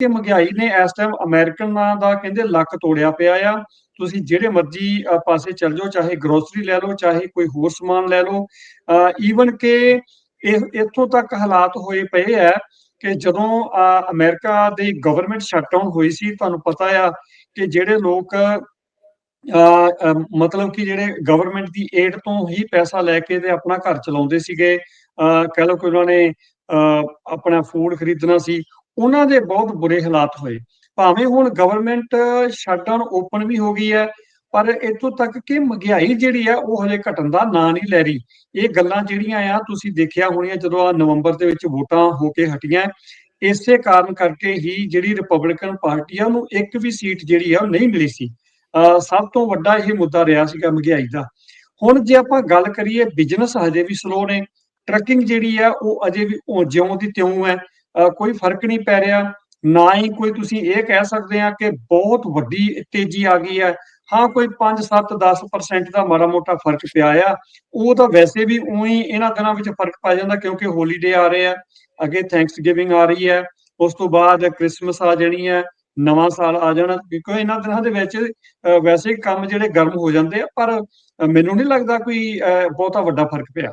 ਕਿ ਮਹਿੰਗਾਈ ਨੇ ਇਸ ਟਾਈਮ ਅਮਰੀਕਨਾਂ ਦਾ ਕਹਿੰਦੇ ਲੱਕ ਤੋੜਿਆ ਪਿਆ ਆ। ਤੁਸੀਂ ਜਿਹੜੇ ਮਰਜ਼ੀ ਪਾਸੇ ਚੱਲ ਜਾਓ ਚਾਹੇ ਗਰੋਸਰੀ ਲੈ ਲਓ ਚਾਹੇ ਕੋਈ ਹੋਰ ਸਮਾਨ ਲੈ ਲਓ। ਈਵਨ ਕਿ ਇਹ ਇੱਥੋਂ ਤੱਕ ਹਾਲਾਤ ਹੋਏ ਪਏ ਆ ਕਿ ਜਦੋਂ ਅਮਰੀਕਾ ਦੀ ਗਵਰਨਮੈਂਟ ਸ਼ਟਡਾਊਨ ਹੋਈ ਸੀ ਤੁਹਾਨੂੰ ਪਤਾ ਆ ਕਿ ਜਿਹੜੇ ਲੋਕ ਅ, ਮਤਲਬ ਕਿ ਜਿਹੜੇ ਗਵਰਨਮੈਂਟ ਦੀ ਏਡ ਤੋਂ ਹੀ ਪੈਸਾ ਲੈ ਕੇ ਤੇ ਆਪਣਾ ਘਰ ਚਲਾਉਂਦੇ ਸੀਗੇ। ਅ, ਕਹਿ ਲਓ ਕਿ ਉਹਨਾਂ ਨੇ ਅ, ਆਪਣਾ ਫੂਡ ਖਰੀਦਣਾ ਸੀ। ਉਹਨਾਂ ਦੇ ਬਹੁਤ ਬੁਰੇ ਹਾਲਾਤ ਹੋਏ। ਭਾਵੇਂ ਹੁਣ ਗਵਰਨਮੈਂਟ ਸ਼ਟਡਾਊਨ ਓਪਨ ਵੀ ਹੋ ਗਈ ਹੈ, ਪਰ ਇੱਥੋਂ ਤੱਕ ਕਿ ਮਹਿੰਗਾਈ ਜਿਹੜੀ ਹੈ ਉਹ ਹਲੇ ਘਟਣ ਦਾ ਨਾਂ ਨਹੀਂ ਲੈ ਰਹੀ। ਇਹ ਗੱਲਾਂ ਜਿਹੜੀਆਂ ਆ, ਤੁਸੀਂ ਦੇਖਿਆ ਹੋਣੀਆਂ ਜਦੋਂ ਆ ਨਵੰਬਰ ਦੇ ਵਿੱਚ ਵੋਟਾਂ ਹੋ ਕੇ ਹਟੀਆਂ, ਇਸੇ ਕਾਰਨ ਕਰਕੇ ਹੀ ਜਿਹੜੀ ਰਿਪਬਲਿਕਨ ਪਾਰਟੀ ਆ, ਉਹਨੂੰ ਇੱਕ ਵੀ ਸੀਟ ਜਿਹੜੀ ਆ, ਉਹ ਨਹੀਂ ਮਿਲੀ ਸੀ। ਅਹ ਸਭ ਤੋਂ ਵੱਡਾ ਇਹ ਮੁੱਦਾ ਰਿਹਾ ਸੀਗਾ ਮਹਿੰਗਾਈ ਦਾ। ਹੁਣ ਜੇ ਆਪਾਂ ਗੱਲ ਕਰੀਏ ਬਿਜ਼ਨਸ ਹਜੇ ਵੀ ਸਲੋ ਨੇ। ਟਰੱਕਿੰਗ ਜਿਹੜੀ ਆ, ਉਹ ਅਜੇ ਵੀ ਜਿਉਂ ਦੀ ਤਿਉਂ ਹੈ। ਕੋਈ ਫ਼ਰਕ ਨਹੀਂ ਪੈ ਰਿਹਾ, ਨਾ ਹੀ ਕੋਈ ਤੁਸੀਂ ਇਹ ਕਹਿ ਸਕਦੇ ਆ ਕਿ ਬਹੁਤ ਵੱਡੀ ਤੇਜ਼ੀ ਆ ਗਈ ਹੈ। ਹਾਂ, ਕੋਈ 5 7 10% ਦਾ ਮਾੜਾ ਮੋਟਾ ਫ਼ਰਕ ਪਿਆ ਆ। ਉਹ ਤਾਂ ਵੈਸੇ ਵੀ ਉਹੀ ਇਹਨਾਂ ਦਿਨਾਂ ਵਿੱਚ ਫ਼ਰਕ ਪੈ ਜਾਂਦਾ ਕਿਉਂਕਿ ਹੋਲੀਡੇ ਆ ਰਹੇ ਆ, ਅੱਗੇ ਥੈਂਕਸ ਗਿਵਿੰਗ ਆ ਰਹੀ ਹੈ, ਉਸ ਤੋਂ ਬਾਅਦ ਕ੍ਰਿਸਮਸ ਆ ਜਾਣੀ ਹੈ, ਨਵਾਂ ਸਾਲ ਆ ਜਾਣਾ, ਕਿਉਂਕਿ ਇਹਨਾਂ ਦਿਨਾਂ ਦੇ ਵਿੱਚ ਵੈਸੇ ਕੰਮ ਜਿਹੜੇ ਗਰਮ ਹੋ ਜਾਂਦੇ ਆ, ਪਰ ਮੈਨੂੰ ਨਹੀਂ ਲੱਗਦਾ ਕੋਈ ਬਹੁਤਾ ਵੱਡਾ ਫ਼ਰਕ ਪਿਆ।